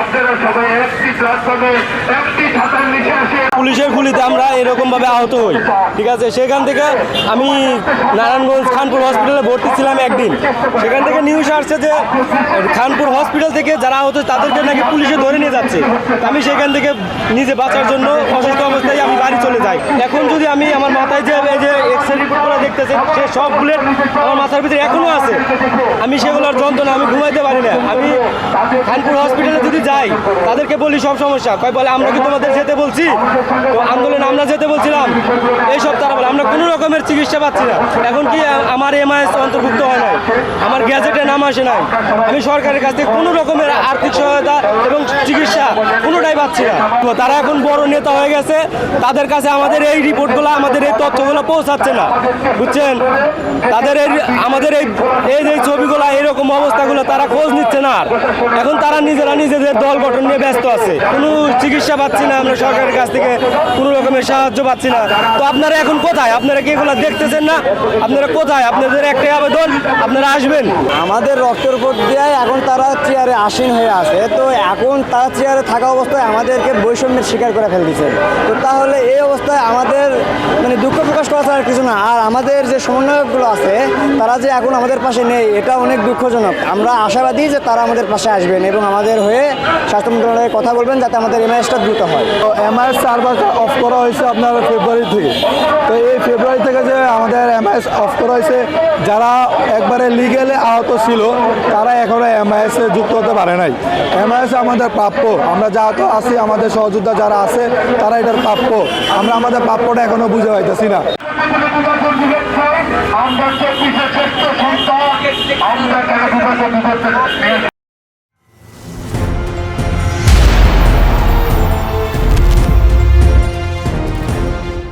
আপনারা সবাই একটি প্ল্যাটফর্মে একটি ছাতার নিচে আসে পুলিশের গুলিতে আমরা এরকম ভাবে আহত হই, ঠিক আছে? সেখান থেকে আমি নারায়ণগঞ্জ খানপুর হসপিটালে ভর্তি ছিলাম একদিন। সেখান থেকে নিউজ আসছে যে খানপুর হসপিটাল থেকে যারা আহত তাদেরকে নাকি পুলিশে ধরে নিয়ে যাচ্ছে। আমি সেখান থেকে নিজে বাঁচার জন্য অসুস্থ অবস্থায় আমি বাড়ি চলে যাই। এখন যদি আমি আমার মাথায় যে এই যে এক্স রে রিপোর্টগুলো দেখতেছে, সে সব বুলেট আমার মাথার ভিতরে এখনও আছে। আমি সেগুলোর যন্ত্রণা, আমি ঘুমাইতে পারি না। আমি খানপুর হসপিটালে যদি যাই, তাদেরকে বলি সব সমস্যা। কয়, বলে, আমরা কি তোমাদের যেতে বলছি? তো আন্দোলনে আমরা যেতে বলছিলাম। এইসব তারা বলে আমরা কোনো রকমের চিকিৎসা পাচ্ছি না। এখন কি আমার এমআইএস অন্তর্ভুক্ত হয় নাই? আমার গ্যাজেটে নাম আসে নাই। আমি সরকারের কাছ থেকে কোনো রকমের আর্থিক সহায়তা এবং চিকিৎসা কোনোটাই পাচ্ছি না তো তারা এখন বড় নেতা হয়ে গেছে। তাদের কাছে আমাদের এই রিপোর্টগুলো, আমাদের এই তথ্যগুলো পৌঁছাচ্ছে না। বুঝছেন? তাদের এই, আমাদের এই এই যে ছবিগুলো এরকম অবস্থাগুলো তারা খোঁজ নিচ্ছে না আর। এখন তারা নিজেরা নিজেদের দল গঠন নিয়ে ব্যস্ত আছে। কোনো চিকিৎসা পাচ্ছি না, আমরা সরকারের কাছ থেকে কোনো রকমের সাহায্য পাচ্ছি না। তো আপনারা এখন কোথায়? আপনারা কি এগুলো দেখতেছেন না? আপনারা কোথায়? আপনাদের একটাই আবেদন, আপনারা আসবেন। আমাদের রক্তের উপর দিয়ে এখন তারা চেয়ারে আসীন হয়ে আছে। তো এখন তারা চেয়ারে থাকা অবস্থায় আমাদেরকে বৈষম্যের শিকার করে ফেলতেছে। তো তাহলে এই অবস্থায় আমাদের মানে দুঃখ প্রকাশ করা ছাড়া কিছু না। আর আমাদের যে সমন্বয়কগুলো আছে, তারা যে এখন আমাদের পাশে নেই, এটা অনেক দুঃখজনক। আমরা আশাবাদী যে তারা আমাদের পাশে আসবেন এবং আমাদের হয়ে স্বাস্থ্য মন্ত্রণালয়ে কথা বলবেন যাতে আমাদের এমআইএসটা দ্রুত হয়। তো এমআইএস সার্ভারটা অফ করা হয়েছে আপনার ফেব্রুয়ারি থেকে। তো এই ফেব্রুয়ারি থেকে যে আমাদের এমআইএস অফ করা হয়েছে যারা একবারে লিগেলে আহত ছিল, তারা এখনও এমআইএস যুক্ত হতে পারে নাই। এমআইএস আমাদের প্রাপ্য। আমরা যা তো আছি, আমাদের সহযোদ্ধা যারা আছে, তারা এটার প্রাপ্য। আমরা আমাদের প্রাপ্যটা এখনও বুঝে পাইতেছি না।